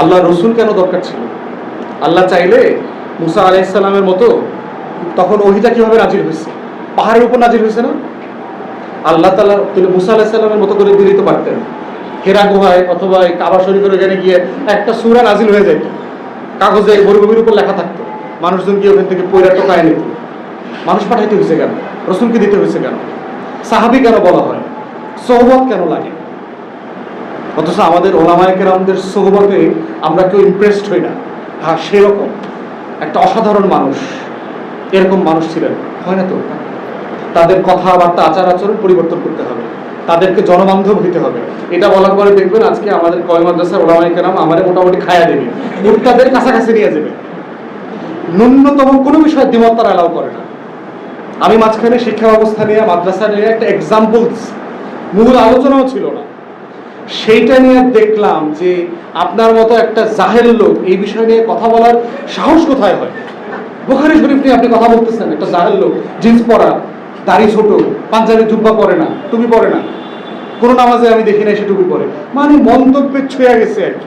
আল্লাহ রসুল কেন দরকার ছিল? আল্লাহ চাইলে মুসা আলাইসাল্লামের মতো তখন ওহিটা কীভাবে নাজির হয়েছে? পাহাড়ের উপর নাজির হয়েছে না? আল্লাহ তালা তিনি মুসা আলাহিসাল্লামের মতো করে দিলেই তো পারতেন। হেরা গুহায় অথবা কাবা শরীফের ওখানে গিয়ে একটা সুরা নাজিল হয়ে যেত। কাগজে মরুভূমির উপর লেখা থাকতো। মানুষজন গিয়ে ওখান থেকে পয়রা টোকায় নিত মানুষ পাঠাইতে হয়েছে কেন? রসুলকে দিতে হয়েছে কেন? সাহাবি কেন বলা হয়। সোহবত কেন লাগে? অথচ আমাদের ওলামায়কের আমাদের সোহবতে আমরা কেউ ইমপ্রেসড হই না। হ্যাঁ সেরকম একটা অসাধারণ মানুষ, এরকম মানুষ ছিলেন। হয় না তো? তাদের কথাবার্তা আচার আচরণ পরিবর্তন করতে হবে। তাদেরকে জনবান্ধব হইতে হবে। এটা বলার পরে দেখবেন আজকে আমাদের কয় মাদ্রাসার ওলামাই কেরাম আমাদের মোটামুটি খায়া দেবে। মুক্তাদের কাছাকাছি নিয়ে যাবে। ন্যূনতম কোনো বিষয়ে দ্বিমত তারা অ্যালাউ করে না। আমি মাঝখানে শিক্ষা ব্যবস্থা নিয়ে, মাদ্রাসা নিয়ে একটা এক্সাম্পলস মূল আলোচনাও ছিল না। সেইটা নিয়ে দেখলাম যে আপনার মতো একটা জাহের লোক এই বিষয় নিয়ে কথা বলার সাহস কোথায় হয়? বোখারি শরীফ নিয়ে আপনি কথা বলতেছেন, একটা জাহের লোক জিন্স পরা, দাড়ি ছোট, পাঞ্জাবি জুব্বা পরে না, টুপি পরে না, কোনো নামাজে আমি দেখি সে টুপি পরে মানে মন্তব্যে ছুঁয়ে গেছে আর কি।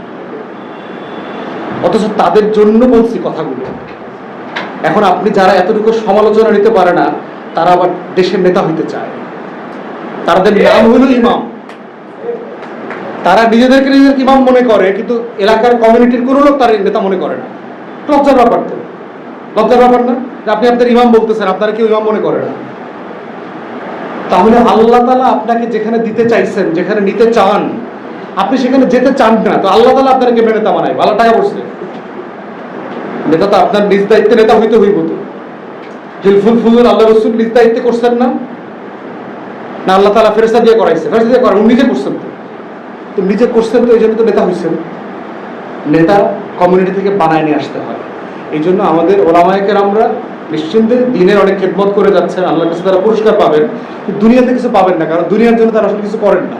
অথচ তাদের জন্য বলছি কথাগুলো। এখন আপনি যারা এতটুকু সমালোচনা নিতে পারে না, তারা আবার দেশের নেতা হইতে চায়। তাদের নাম হলো ইমাম। তারা নিজেদেরকে নিজেদেরকে ইমাম মনে করে, কিন্তু এলাকার কমিউনিটির কোনো লোক তার নেতা মনে করে না। লজ্জার ব্যাপার তো। লজ্জার ব্যাপার না? আপনি আপনার ইমাম বলতেছেন, আপনারা কেউ ইমাম মনে করে না। তাহলে আল্লাহ তালা আপনাকে যেখানে দিতে চাইছেন, যেখানে নিতে চান, আপনি সেখানে যেতে চান না, তো আল্লাহ তালা আপনাকে নেতা বানায়? ভালো টাকা পড়ছে। নেতা তো আপনার নিজ দায়িত্বে নেতা হইতে হইব তো। হিলফুল ফুজুল আল্লাহ রসুল নিজ দায়িত্বে করছেন না? না আল্লাহ তালা ফেরেস্তা দিয়ে করাইছে। ফেরেস্তা দিয়ে করেন উনি নিজে করছেন। তো নিজে করছেন তো এই জন্য তো নেতা হয়েছেন নেতা কমিউনিটি থেকে বানায় নিয়ে আসতে হয়। এই জন্য আমাদের ওলামায়কের আমরা নিশ্চিন্তে দিনের অনেক খেদমত করে যাচ্ছেন, আল্লাহর কাছে তারা পুরস্কার পাবেন দুনিয়াতে কিছু পাবেন না, কারণ দুনিয়ার জন্য তারা আসলে কিছু করেন না।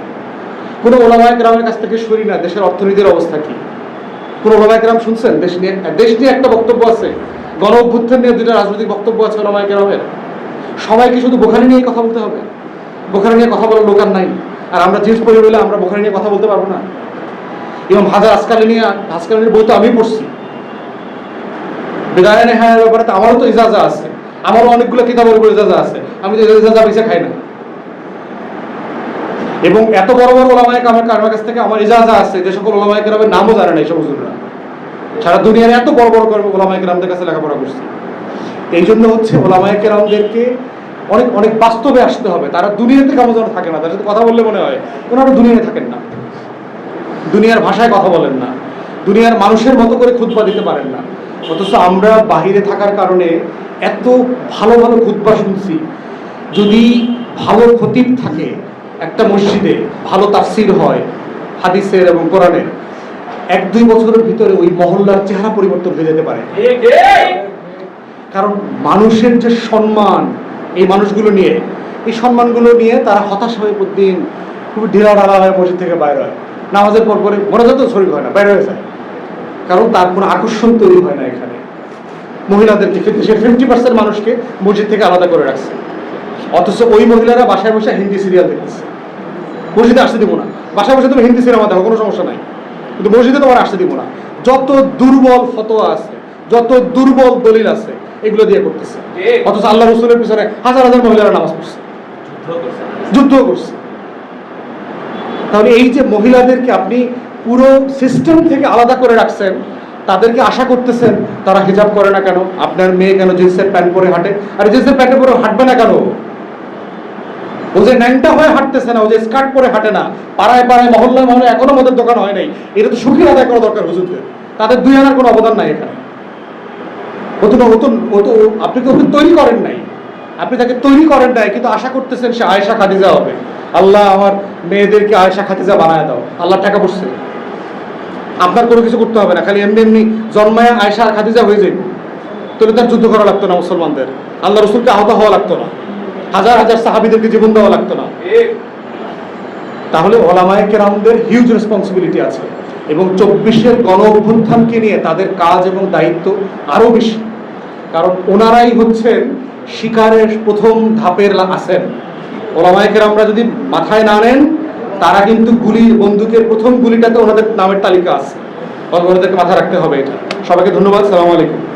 কোনো ওলামায়ক রামের কাছ থেকে সরি না, দেশের অর্থনীতির অবস্থা কি? কোনো ওলামায়ক রাম শুনছেন? দেশ নিয়ে দেশ নিয়ে একটা বক্তব্য আছে, গণ অভ্যুত্থান নিয়ে দুইটা রাজনৈতিক বক্তব্য আছে ওলামায়ক রামের সবাইকে শুধু বোখারি নিয়েই কথা বলতে হবে। বোখারি নিয়ে কথা বলার লোক আর নাই। আর আমরা জিনিস পড়ে বলে আমরা বোখারি নিয়ে কথা বলতে পারব না। এবং হাজার আজকালি নিয়ে আজকালের বই তো আমি পড়ছি। বিদায় নেহায়ের ব্যাপারে তো আমারও তো ইজাজা আছে। আমারও অনেকগুলো কিতাবের উপর ইজাজা আছে। আমি তো ইজাজা বেশি খাই না। এবং এত বড় বড় ওলামায়ক আমার কারোর কাছ থেকে আমার ইজাজা আছে যে সকল ওলামায়ক রামের নামও জানে না এইসব হুজুররা সারা দুনিয়ার এত বড় বড় করে ওলামায়ক রামদের কাছে লেখাপড়া করছি। এই জন্য হচ্ছে ওলামায়ক রামদেরকে অনেক অনেক বাস্তবে আসতে হবে। তারা দুনিয়াতে কেমন যেন থাকে না। তার সাথে কথা বললে মনে হয় ওনারা দুনিয়ায় থাকেন না। দুনিয়ার ভাষায় কথা বলেন না। দুনিয়ার মানুষের মতো করে খুতবা দিতে পারেন না। অথচ আমরা বাহিরে থাকার কারণে এত ভালো ভালো খুতবা শুনছি। যদি ভালো খতিব থাকে একটা মসজিদে ভালো তাফসির হয় হাদিসের এবং কোরআনের এক দুই বছরের ভিতরে ওই মহল্লার চেহারা পরিবর্তন হয়ে যেতে পারে। কারণ মানুষের যে সম্মান এই মানুষগুলো নিয়ে, এই সম্মানগুলো নিয়ে তারা হতাশ হয়ে প্রতিদিন খুবই ঢিলা ঢালা হয়ে মসজিদ থেকে বাইরে হয়। নামাজের পর পরে মনোজাত শরীর হয় না, বাইরে হয়ে যায়। কারণ তার কোনো আকর্ষণ তৈরি হয় না এখানে। মহিলাদেরকে সে ফিফটি পার্সেন্ট মানুষকে মসজিদ থেকে আলাদা করে রাখছে। অথচ ওই মহিলারা বাসায় বসে হিন্দি সিরিয়াল দেখতেছে। মসজিদে আসতে দিব না। বাসায় বসে তুমি হিন্দি সিনেমা দেখো, কোনো সমস্যা নাই। কিন্তু মসজিদে তোমার আসতে দিব না। যত দুর্বল ফতোয়া আছে যত দুর্বল দলিল আছে এগুলো দিয়ে করতেছে। অথচ আল্লাহ রসুলের পিছনে হাজার হাজার মহিলারা নামাজ পড়ছে। যুদ্ধ করছে তাহলে এই যে মহিলাদেরকে আপনি পুরো সিস্টেম থেকে আলাদা করে রাখছেন তাদেরকে আশা করতেছেন তারা হিজাব করে না কেন? আপনার মেয়ে কেন জিন্সের প্যান্ট পরে হাঁটে? আর জিন্সের প্যান্টে পরে হাঁটবে না কেন? ও যে ন্যাংটা হয়ে হাঁটতেছে না ও যে স্কার্ট পরে হাঁটে না পাড়ায় পাড়ায় মহল্লায় মহল্লায় এখনও আমাদের দোকান হয় নাই। এটা তো সুখী আদায় করা দরকার হুজুরদের। তাদের দুই আনার কোনো অবদান নাই এখানে। ও তো ও তো ও তো আপনি তো ওকে তৈরি করেন নাই? আপনি তাকে তৈরি করেন নাই কিন্তু আশা করতেছেন সে আয়েশা খাদিজা হবে। আল্লাহ আমার মেয়েদেরকে আয়েশা খাদিজা বানায় দাও। আল্লাহ টাকা পড়ছে। আপনার কোনো কিছু করতে হবে না খালি এমনি এমনি জন্মায় আয়েশা আর খাদিজা হয়ে যাবে তাহলে তার যুদ্ধ করা লাগতো না মুসলমানদের। আল্লাহ রসুলকে আহত হওয়া লাগতো না। হাজার হাজার সাহাবিদেরকে জীবন দেওয়া লাগতো না। তাহলে ওলামায়ে কেরামদের হিউজ রেসপন্সিবিলিটি আছে। এবং চব্বিশের গণ অভ্যুত্থানকে নিয়ে তাদের কাজ এবং দায়িত্ব আরও বেশি। কারণ ওনারাই হচ্ছেন শিকারের প্রথম ধাপের আসেন ওলামায়কের আমরা যদি মাথায় না নেন, তারা কিন্তু গুলি, বন্দুকের প্রথম গুলিটাতে ওনাদের নামের তালিকা আছে। ওনাদেরকে মাথায় রাখতে হবে এটা। সবাইকে ধন্যবাদ, সালাম আলাইকুম।